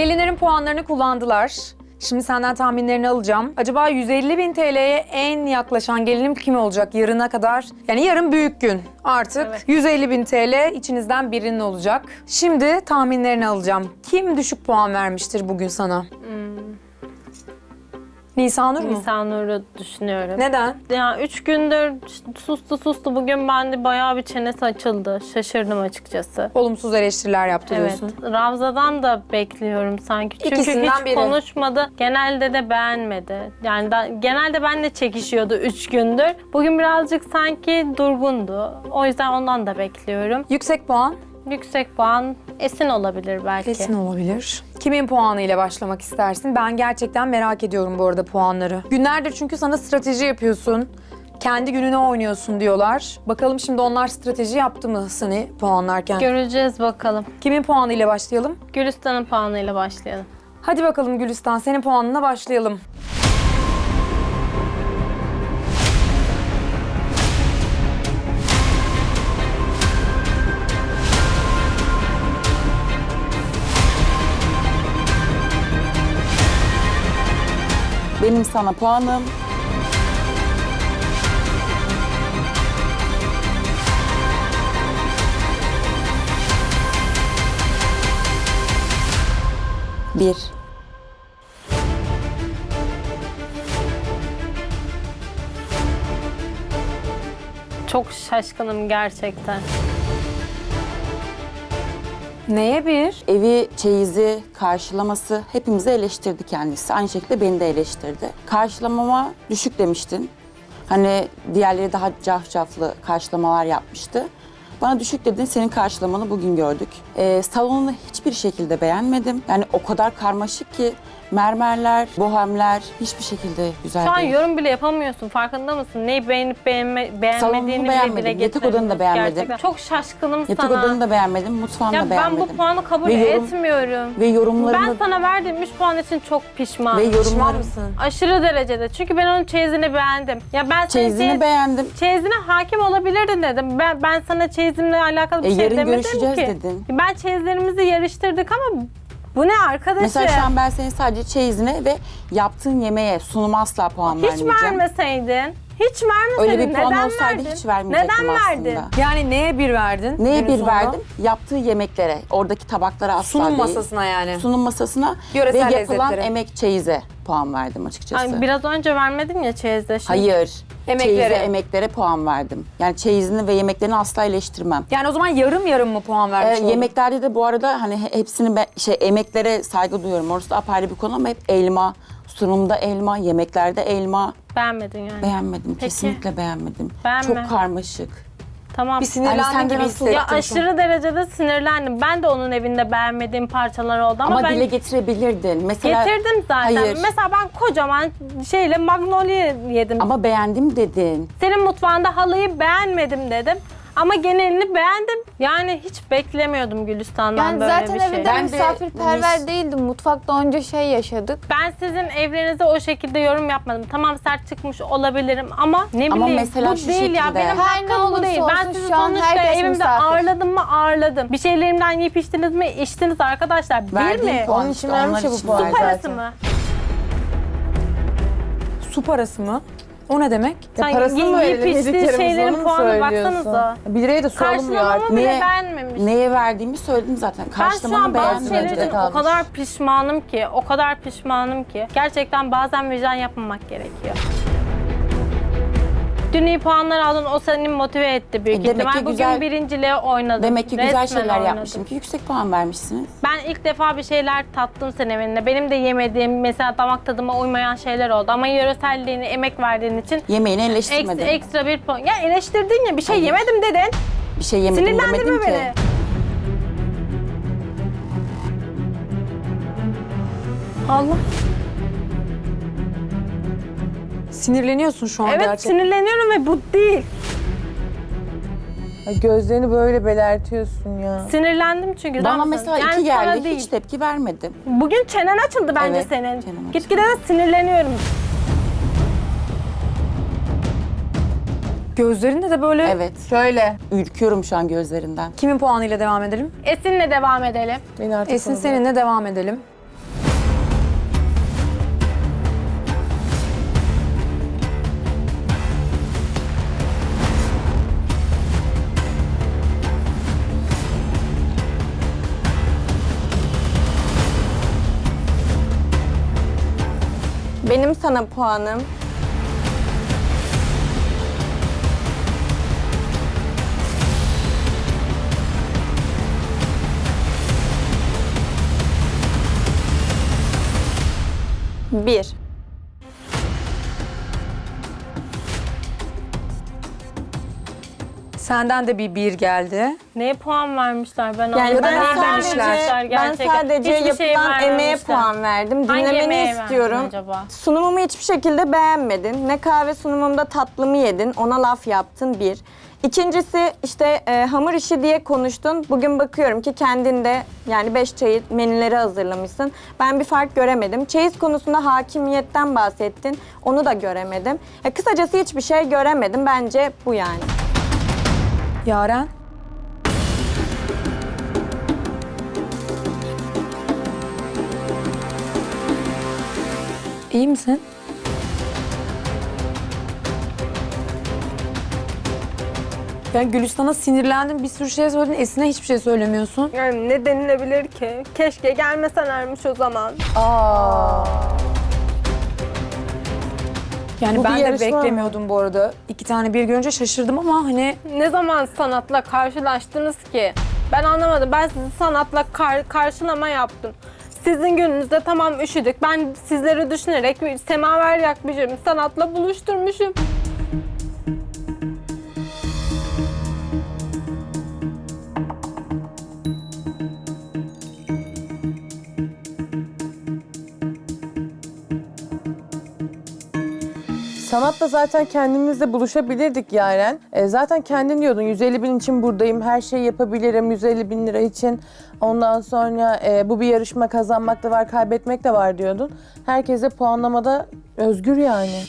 Gelinlerin puanlarını kullandılar. Şimdi senden tahminlerini alacağım. Acaba 150 bin TL'ye en yaklaşan gelinim kim olacak yarına kadar? Yani yarın büyük gün. Artık Evet. 150 bin TL içinizden birinin olacak. Şimdi tahminlerini alacağım. Kim düşük puan vermiştir bugün sana? Nisanur mu? Nisanur'u düşünüyorum. Neden? Ya üç gündür sustu sustu. Bugün bende bayağı bir çenesi açıldı. Şaşırdım açıkçası. Olumsuz eleştiriler yaptı Evet. diyorsun. Ravza'dan da bekliyorum sanki. Çünkü İkisinden hiç biri. konuşmadı. Genelde de beğenmedi. Yani da, genelde benle çekişiyordu üç gündür. Bugün birazcık sanki durgundu. O yüzden ondan da bekliyorum. Yüksek puan Yüksek puan Esin olabilir belki. kesin olabilir. Kimin puanı ile başlamak istersin? Ben gerçekten merak ediyorum bu arada puanları. Günlerdir çünkü sana strateji yapıyorsun. Kendi gününe oynuyorsun diyorlar. Bakalım şimdi onlar strateji yaptı mı seni puanlarken? Göreceğiz bakalım. Kimin puanı ile başlayalım? Gülistan'ın puanıyla başlayalım. Hadi bakalım Gülistan senin puanına başlayalım. Benim sana puanım bir. Çok şaşkınım gerçekten. Neye bir? Evi, çeyizi, karşılaması hepimizi eleştirdi kendisi. Aynı şekilde beni de eleştirdi. Karşılamama düşük demiştin. Hani diğerleri daha cafcaflı karşılamalar yapmıştı. Bana düşük dedin, senin karşılamanı bugün gördük. Ee, salonunu hiçbir şekilde beğenmedim. Yani o kadar karmaşık ki mermerler, bohemler hiçbir şekilde güzel Şu an değil. yorum bile yapamıyorsun. Farkında mısın? Neyi beğenip beğenme, beğenmediğini bile beğenmedim. dile Yatak odanı da beğenmedim. Gerçekten. Çok şaşkınım Yatak sana. odanı da beğenmedim, mutfağını ya da ben beğenmedim. bu puanı kabul Ve yorum- etmiyorum. Ve yorumlarını Ben sana verdiğim 3 puan için çok pişmanım. ve Pişman yorumlarını mısın? Aşırı derecede. Çünkü ben onun çeyizini beğendim. Ya ben senin çeyizini çeyiz- beğendim. çeyizine hakim olabilirdin dedim. Ben, ben sana çeyizimle alakalı bir E, şey yarın demedim görüşeceğiz ki. dedin. Ben çeyizlerimizi yarıştırdık ama bu ne arkadaşım? Mesela şu an ben senin sadece çeyizine ve yaptığın yemeğe sunuma asla puan Hiç vermeyeceğim. vermeseydin. Hiç vermeseydin. Öyle bir puan Neden olsaydı verdin? hiç vermeyecektim Neden aslında. verdin? Yani neye bir verdin? Neye bir verdim? Yaptığı yemeklere, oradaki tabaklara asla Sunum değil. masasına yani. Sunum masasına Yöresel ve yapılan lezzetlere. emek çeyize puan verdim açıkçası. Ay, biraz önce vermedin ya çeyizde. Şimdi. Hayır. Emeklere. Çeyize, emeklere puan verdim. Yani çeyizini ve yemeklerini asla eleştirmem. Yani o zaman yarım yarım mı puan Ee, vermiş oldun? yemeklerde de bu arada hani he- hepsini be- şey emeklere saygı duyuyorum. Orası da apayrı bir konu ama hep elma, sunumda elma, yemeklerde elma. Beğenmedin yani. Beğenmedim. Peki. Kesinlikle beğenmedim. Beğenme. Çok karmaşık. Tamam. Bir Hani sen gibi gibi hissettim. Ya şu an. aşırı derecede sinirlendim. Ben de onun evinde beğenmediğim parçalar oldu ama, Ama, ben dile getirebilirdin. Mesela getirdim zaten. Hayır. Mesela ben kocaman şeyle magnolia yedim. ama beğendim dedin. Senin mutfağında halıyı beğenmedim dedim. Ama genelini beğendim. Yani hiç beklemiyordum Gülistan'dan Yani böyle zaten bir şey. evde Ben de misafirperver mis- değildim. Mutfakta onca şey yaşadık. Ben sizin evlerinize o şekilde yorum yapmadım. Tamam sert çıkmış olabilirim ama ne Ama bileyim mesela bu şu değil ya. şekilde. Benim Her ne hakkım bu olursa değil. Ben olsun sizi şu an sonuçta herkes evimde misafir. ağırladım mı ağırladım. Bir şeylerimden yiyip içtiniz mi içtiniz arkadaşlar. Bir Verdiğin mi? puan Onun işte, için vermiş onlar ya bu için puanı. Parası zaten. mı? Su parası mı? O ne demek? Sen Ya parasını mı yiyip verelim, içtiğin şeylerin mu puanına söylüyorsun? baksanıza. Bir liraya da su alınmıyor Karşılamamı artık. bile Neye- beğenmemiş. Neye verdiğimi söyledim zaten. Ben şu an Karşılamanı bazı beğendim. şeyler bence de için o kalmış. kadar pişmanım ki, o kadar pişmanım ki. Gerçekten bazen vicdan yapmamak gerekiyor. Dün iyi puanlar aldın, o seni motive etti büyük E, demek ihtimal. ki Bugün güzel- birinciliğe oynadım. Demek ki güzel Resmen şeyler oynadım. yapmışım ki yüksek puan vermişsiniz. Ben ilk defa bir şeyler tattım senin evinde. Benim de yemediğim, mesela damak tadıma uymayan şeyler oldu. Ama yöreselliğini, emek verdiğin için Yemeğini ekstra, eleştirmedim. ekstra bir puan. Ya eleştirdin ya, bir şey yemedim dedin. bir şey yemedim demedim Sinirlendirme ki. beni. Allah. Sinirleniyorsun şu an Evet gerçekten. sinirleniyorum ve bu değil. Ay, Gözlerini böyle belertiyorsun ya. Sinirlendim çünkü. Bana Ramazan. mesela Yani iki sana geldi değil. hiç tepki vermedim. Bugün çenen açıldı bence Evet, senin. açıldı. Gitgide de sinirleniyorum. Gözlerinde de böyle Evet. Şöyle. Ürküyorum şu an gözlerinden. kimin puanıyla devam edelim? Esin'le devam edelim. Beni artık Esin seninle devam edelim. Benim sana puanım bir. Senden de bir bir geldi. Neye puan vermişler ben Yani anlamadım. ben Neye sadece, vermişler? ben gerçekten? sadece Hiçbir şey yapılan emeğe vermemişler. puan verdim. Hangi Dinlemeni verdin istiyorum. acaba? Sunumumu hiçbir şekilde beğenmedin. Ne kahve sunumumda tatlımı yedin, ona laf yaptın bir. İkincisi işte e, hamur işi diye konuştun. Bugün bakıyorum ki kendinde yani beş çayı menüleri hazırlamışsın. Ben bir fark göremedim. Çeyiz konusunda hakimiyetten bahsettin. Onu da göremedim. E, kısacası hiçbir şey göremedim. Bence bu yani. Yaren. İyi misin? Ben Gülistan'a sinirlendim. Bir sürü şey söyledin. Esin'e hiçbir şey söylemiyorsun. Yani ne denilebilir ki? Keşke gelmeselermiş o zaman. Aa. Yani Bu bir ben de yarışma beklemiyordum bu arada. İki tane bir görünce şaşırdım ama hani Ne zaman sanatla karşılaştınız ki? Ben anlamadım. Ben sizi sanatla kar- karşılama yaptım. Sizin gününüzde tamam üşüdük. Ben sizleri düşünerek bir semaver yakmışım. Sanatla buluşturmuşum. Sanatla zaten kendimizle buluşabilirdik Yaren. E, zaten kendin diyordun 150 bin için buradayım, her şeyi yapabilirim 150 bin lira için. Ondan sonra e, bu bir yarışma kazanmak da var, kaybetmek de var diyordun. Herkes de puanlamada özgür yani.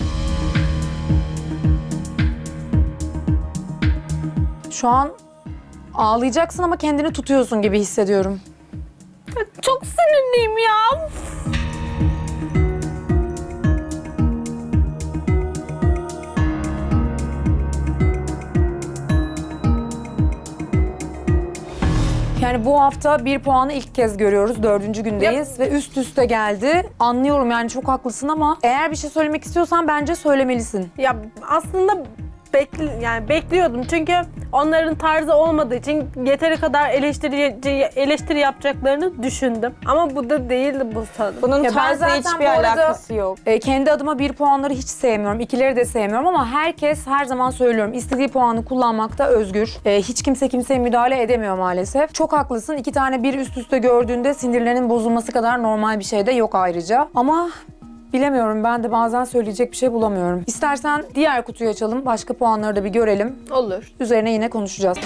şu an ağlayacaksın ama kendini tutuyorsun gibi hissediyorum. Çok sinirliyim ya. Yani bu hafta bir puanı ilk kez görüyoruz. Dördüncü gündeyiz ve üst üste geldi. Anlıyorum yani çok haklısın ama eğer bir şey söylemek istiyorsan bence söylemelisin. Ya aslında bekli yani bekliyordum çünkü onların tarzı olmadığı için yeteri kadar eleştiri eleştiri yapacaklarını düşündüm. Ama bu da değildi bu sanırım. Bunun Ya ben tarzla zaten hiçbir bu arada- alakası yok. E, kendi adıma bir puanları hiç sevmiyorum. ikileri de sevmiyorum ama herkes her zaman söylüyorum. istediği puanı kullanmakta özgür. E, hiç kimse kimseye müdahale edemiyor maalesef. Çok haklısın. İki tane bir üst üste gördüğünde sinirlerinin bozulması kadar normal bir şey de yok ayrıca. Ama bilemiyorum. Ben de bazen söyleyecek bir şey bulamıyorum. İstersen diğer kutuyu açalım. Başka puanları da bir görelim. Olur. Üzerine yine konuşacağız.